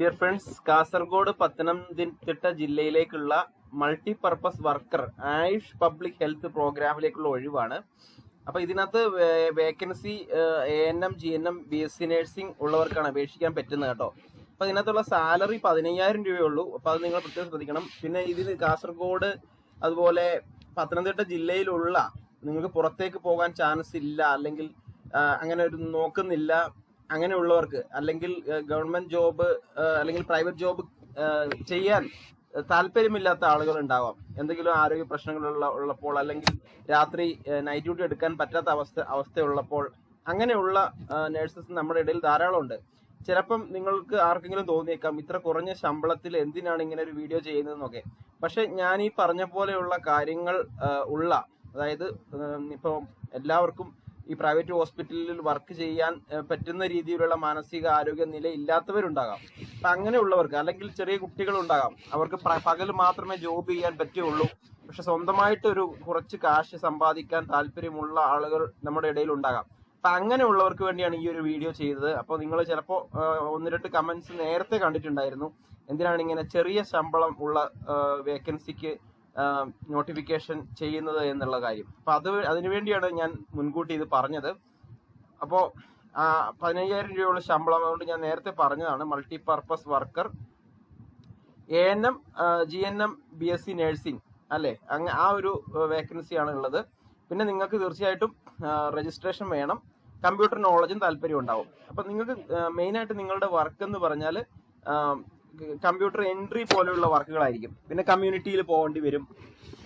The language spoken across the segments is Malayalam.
Dear friends Kasaragod Pathanamthitta ജില്ലയിലേക്കുള്ള multi purpose worker Ayush public health പ്രോഗ്രാമിലേക്കുള്ള ഒഴിവാണ്. അപ്പൊ ഇതിനകത്ത് vacancy A N M G N M B S C nursing ഉള്ളവർക്കാണ് അപേക്ഷിക്കാൻ പറ്റുന്നത് കേട്ടോ. അപ്പൊ ഇതിനകത്തുള്ള സാലറി പതിനയ്യായിരം രൂപയേ ഉള്ളൂ അപ്പൊ അത് നിങ്ങൾ പ്രത്യേകം ശ്രദ്ധിക്കണം. പിന്നെ ഇതിന് കാസർഗോഡ് അതുപോലെ പത്തനംതിട്ട ജില്ലയിലുള്ള നിങ്ങൾക്ക് പുറത്തേക്ക് പോകാൻ ചാൻസ് ഇല്ല അല്ലെങ്കിൽ അങ്ങനെ ഒരു നോക്കുന്നില്ല അങ്ങനെയുള്ളവർക്ക് അല്ലെങ്കിൽ ഗവൺമെന്റ് ജോബ് അല്ലെങ്കിൽ പ്രൈവറ്റ് ജോബ് ചെയ്യാൻ താല്പര്യമില്ലാത്ത ആളുകൾ ഉണ്ടാവാം എന്തെങ്കിലും ആരോഗ്യ പ്രശ്നങ്ങളുള്ള ഉള്ളപ്പോൾ അല്ലെങ്കിൽ രാത്രി നൈറ്റ് ഡ്യൂട്ടി എടുക്കാൻ പറ്റാത്ത അവസ്ഥ അവസ്ഥയുള്ളപ്പോൾ അങ്ങനെയുള്ള നഴ്സസ് നമ്മുടെ ഇടയിൽ ധാരാളം ഉണ്ട് ചിലപ്പം നിങ്ങൾക്ക് ആർക്കെങ്കിലും തോന്നിയേക്കാം ഇത്ര കുറഞ്ഞ ശമ്പളത്തിൽ എന്തിനാണ് ഇങ്ങനെ ഒരു വീഡിയോ ചെയ്യുന്നതെന്നൊക്കെ. പക്ഷെ ഞാൻ ഈ പറഞ്ഞ പോലെയുള്ള കാര്യങ്ങൾ ഉള്ള അതായത് ഇപ്പോൾ എല്ലാവർക്കും ഈ പ്രൈവറ്റ് ഹോസ്പിറ്റലിൽ വർക്ക് ചെയ്യാൻ പറ്റുന്ന രീതിയിലുള്ള മാനസിക ആരോഗ്യ നില ഇല്ലാത്തവരുണ്ടാകാം. അപ്പൊ അങ്ങനെയുള്ളവർക്ക് അല്ലെങ്കിൽ ചെറിയ കുട്ടികളുണ്ടാകാം. അവർക്ക് പകൽ മാത്രമേ ജോബ് ചെയ്യാൻ പറ്റുള്ളൂ. പക്ഷെ സ്വന്തമായിട്ട് ഒരു കുറച്ച് കാശ് സമ്പാദിക്കാൻ താല്പര്യമുള്ള ആളുകൾ നമ്മുടെ ഇടയിൽ ഉണ്ടാകാം. അപ്പൊ അങ്ങനെയുള്ളവർക്ക് വേണ്ടിയാണ് ഈ ഒരു വീഡിയോ ചെയ്തത്. അപ്പോൾ നിങ്ങൾ ചിലപ്പോൾ ഒന്ന് രണ്ട് കമന്റ്സ് നേരത്തെ കണ്ടിട്ടുണ്ടായിരുന്നു. എന്തിനാണ് ഇങ്ങനെ ചെറിയ ശമ്പളം ഉള്ള വേക്കൻസിക്ക് നോട്ടിഫിക്കേഷൻ ചെയ്യുന്നത് എന്നുള്ള കാര്യം. അപ്പൊ അത് അതിനുവേണ്ടിയാണ് ഞാൻ മുൻകൂട്ടി ഇത് പറഞ്ഞത്. അപ്പോൾ പതിനയ്യായിരം രൂപയുള്ള ശമ്പളം അതുകൊണ്ട് ഞാൻ നേരത്തെ പറഞ്ഞതാണ്. Multi purpose worker A N M G N M B S C nursing അല്ലേ? അങ്ങ ആ ഒരു വേക്കൻസിയാണ് ഉള്ളത്. പിന്നെ നിങ്ങൾക്ക് തീർച്ചയായിട്ടും രജിസ്ട്രേഷൻ വേണം. കമ്പ്യൂട്ടർ നോളജും താല്പര്യം ഉണ്ടാവും. അപ്പൊ നിങ്ങൾക്ക് മെയിനായിട്ട് നിങ്ങളുടെ വർക്ക് എന്ന് പറഞ്ഞാൽ കമ്പ്യൂട്ടർ എൻട്രി പോലെയുള്ള വർക്കുകളായിരിക്കും. പിന്നെ കമ്മ്യൂണിറ്റിയിൽ പോകേണ്ടി വരും.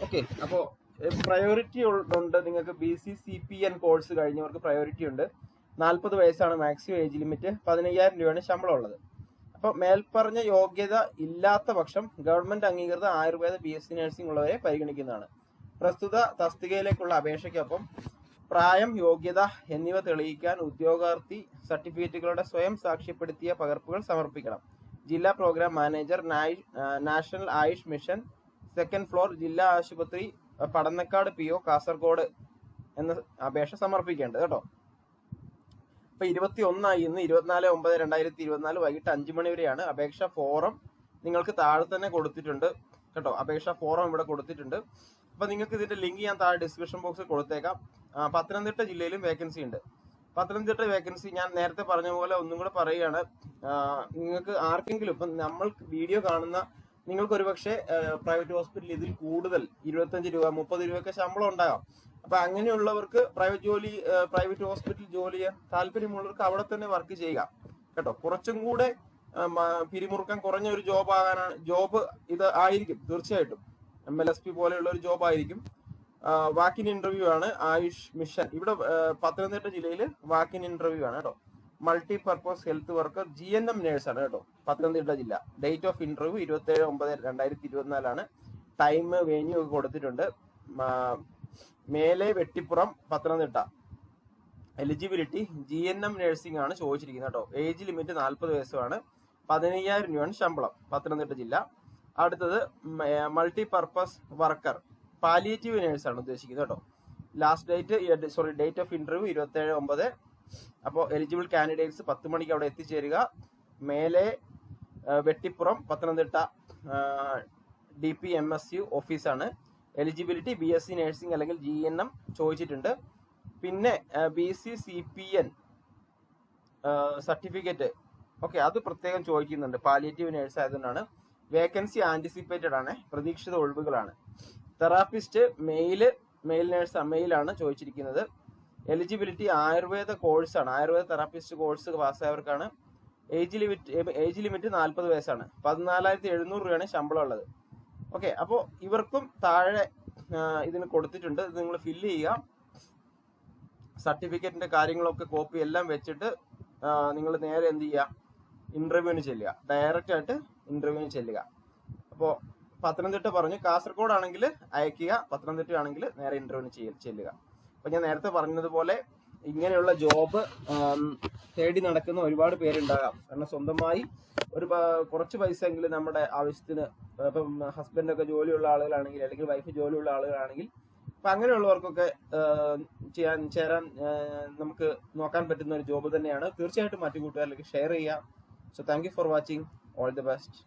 ഓക്കെ അപ്പോൾ പ്രയോറിറ്റി ഉണ്ട്. നിങ്ങൾക്ക് B C C P N course കഴിഞ്ഞവർക്ക് priority ഉണ്ട്. നാൽപ്പത് വയസ്സാണ് മാക്സിമം ഏജ് ലിമിറ്റ് പതിനയ്യായിരം രൂപയാണ് ശമ്പളം ഉള്ളത് അപ്പോൾ മേൽപ്പറഞ്ഞ യോഗ്യത ഇല്ലാത്ത പക്ഷം ഗവൺമെന്റ് അംഗീകൃത ayurveda B S C nursing ഉള്ളവരെ പരിഗണിക്കുന്നതാണ്. പ്രസ്തുത തസ്തികയിലേക്കുള്ള അപേക്ഷയ്ക്കൊപ്പം പ്രായം യോഗ്യത എന്നിവ തെളിയിക്കാൻ ഉദ്യോഗാർത്ഥി സർട്ടിഫിക്കറ്റുകളുടെ സ്വയം സാക്ഷ്യപ്പെടുത്തിയ പകർപ്പുകൾ സമർപ്പിക്കണം. ജില്ലാ programme manager national Ayush mission second floor ജില്ലാ ആശുപത്രി പടന്നക്കാട് പി ഒ കാസർഗോഡ് എന്ന അപേക്ഷ സമർപ്പിക്കേണ്ടത് കേട്ടോ. ഇപ്പൊ ഇരുപത്തി ഒന്നായി ഇന്ന് ഇരുപത്തിനാല് ഒമ്പത് രണ്ടായിരത്തി ഇരുപത്തിനാല് വൈകിട്ട് അഞ്ചു മണി വരെയാണ് അപേക്ഷ ഫോറം നിങ്ങൾക്ക് താഴെ തന്നെ കൊടുത്തിട്ടുണ്ട് കേട്ടോ. അപേക്ഷ ഫോറം ഇവിടെ കൊടുത്തിട്ടുണ്ട്. അപ്പൊ നിങ്ങൾക്ക് ഇതിന്റെ ലിങ്ക് ഞാൻ താഴെ ഡിസ്ക്രിപ്ഷൻ ബോക്സിൽ കൊടുത്തേക്കാം. പത്തനംതിട്ട ജില്ലയിലും വേക്കൻസി ഉണ്ട്. പത്തനംതിട്ട വേക്കൻസി ഞാൻ നേരത്തെ പറഞ്ഞ പോലെ ഒന്നും കൂടെ പറയുകയാണ്. നിങ്ങൾക്ക് ആർക്കെങ്കിലും ഇപ്പം നമ്മൾ വീഡിയോ കാണുന്ന നിങ്ങൾക്ക് ഒരുപക്ഷെ പ്രൈവറ്റ് ഹോസ്പിറ്റലിൽ ഇതിൽ കൂടുതൽ ഇരുപത്തഞ്ച് രൂപ മുപ്പത് രൂപയൊക്കെ ശമ്പളം ഉണ്ടാകാം. അപ്പൊ അങ്ങനെയുള്ളവർക്ക് പ്രൈവറ്റ് ജോലി പ്രൈവറ്റ് ഹോസ്പിറ്റൽ ജോലി ചെയ്യാൻ താല്പര്യമുള്ളവർക്ക് അവിടെ തന്നെ വർക്ക് ചെയ്യുക. കേട്ടോ? കുറച്ചും കൂടെ പിരിമുറുക്കം കുറഞ്ഞ ഒരു ജോബ് ആകാനാണ് ജോബ് ഇത് ആയിരിക്കും തീർച്ചയായിട്ടും. എം എൽ എസ് പി പോലെയുള്ള ഒരു ജോബ് ആയിരിക്കും. വാക്കിൻ ഇന്റർവ്യൂ ആണ് ആയുഷ് മിഷൻ. ഇവിടെ പത്തനംതിട്ട ജില്ലയിൽ വാക്കിൻ ഇന്റർവ്യൂ ആണ് കേട്ടോ. Multi purpose health worker G N M nurse ആണ് കേട്ടോ. പത്തനംതിട്ട ജില്ല. ഡേറ്റ് ഓഫ് ഇന്റർവ്യൂ ഇരുപത്തി ഏഴ് ഒമ്പത് രണ്ടായിരത്തി ഇരുപത്തിനാലാണ് ടൈം വെന്യൂ ഒക്കെ കൊടുത്തിട്ടുണ്ട്. മേലെ Vettipuram Pathanamthitta. Eligibility G N M nursing ആണ് ചോദിച്ചിരിക്കുന്നത് കേട്ടോ. ഏജ് ലിമിറ്റ് നാൽപ്പത് വയസ്സുമാണ് പതിനയ്യായിരം രൂപയാണ് ശമ്പളം പത്തനംതിട്ട ജില്ല. അടുത്തത് multi purpose worker palliative nurse ആണ് ഉദ്ദേശിക്കുന്നത് കേട്ടോ. Last date sorry date of interview ഇരുപത്തി ഏഴ് ഒമ്പത്. അപ്പോൾ എലിജിബിൾ കാൻഡിഡേറ്റ്സ് പത്ത് മണിക്ക് അവിടെ എത്തിച്ചേരുക. മേലെ Vettipuram Pathanamthitta D P M S U ഓഫീസാണ് eligibility B S C nursing അല്ലെങ്കിൽ ജി എൻ എം ചോദിച്ചിട്ടുണ്ട്. പിന്നെ B C C P N certificate okay അത് പ്രത്യേകം ചോദിക്കുന്നുണ്ട്. പാലിയേറ്റീവ് നേഴ്സ് ആയതുകൊണ്ടാണ്. വേക്കൻസി ആന്റിസിപ്പേറ്റഡ് ആണ്. പ്രതീക്ഷിത ഒഴിവുകളാണ്. തെറാപ്പിസ്റ്റ് മെയിൽ മെയിൽ നേഴ്സ് മെയിലാണ് ചോദിച്ചിരിക്കുന്നത്. എലിജിബിലിറ്റി ആയുർവേദ കോഴ്സാണ്. ആയുർവേദ തെറാപ്പിസ്റ്റ് കോഴ്സ് പാസ്സായവർക്കാണ് ഏജ് ലിമിറ്റ് ഏജ് ലിമിറ്റ് നാൽപ്പത് വയസ്സാണ്. പതിനാലായിരത്തി എഴുന്നൂറ് രൂപയാണ് ശമ്പളം ഉള്ളത് ഓക്കെ അപ്പോൾ ഇവർക്കും താഴെ ഇതിന് കൊടുത്തിട്ടുണ്ട്. ഇത് നിങ്ങൾ ഫില്ല് ചെയ്യുക. സർട്ടിഫിക്കറ്റിന്റെ കാര്യങ്ങളൊക്കെ കോപ്പി എല്ലാം വെച്ചിട്ട് നിങ്ങൾ നേരെ എന്ത് ചെയ്യുക? ഇന്റർവ്യൂവിന് ചെല്ലുക. ഡയറക്റ്റ് ആയിട്ട് ഇന്റർവ്യൂവിന് ചെല്ലുക. അപ്പോൾ പത്തനംതിട്ട പറഞ്ഞു. കാസർഗോഡ് ആണെങ്കിൽ അയക്കുക പത്തനംതിട്ട ആണെങ്കിൽ നേരെ ഇന്റർവ്യൂവിന് ചെല്ലുക. അപ്പൊ ഞാൻ നേരത്തെ പറഞ്ഞതുപോലെ ഇങ്ങനെയുള്ള ജോബ് തേടി നടക്കുന്ന ഒരുപാട് പേരുണ്ടാകാം. കാരണം സ്വന്തമായി ഒരു കുറച്ച് പൈസ എങ്കിലും നമ്മുടെ ആവശ്യത്തിന് ഇപ്പം ഹസ്ബൻഡൊക്കെ ജോലിയുള്ള ആളുകളാണെങ്കിൽ അല്ലെങ്കിൽ വൈഫ് ജോലിയുള്ള ആളുകളാണെങ്കിൽ അപ്പൊ അങ്ങനെയുള്ളവർക്കൊക്കെ ചെയ്യാൻ ചേരാൻ നമുക്ക് നോക്കാൻ പറ്റുന്ന ഒരു ജോബ് തന്നെയാണ്. തീർച്ചയായിട്ടും മറ്റു കൂട്ടുകാരിലേക്ക് ഷെയർ ചെയ്യാം so thank you for watching all the best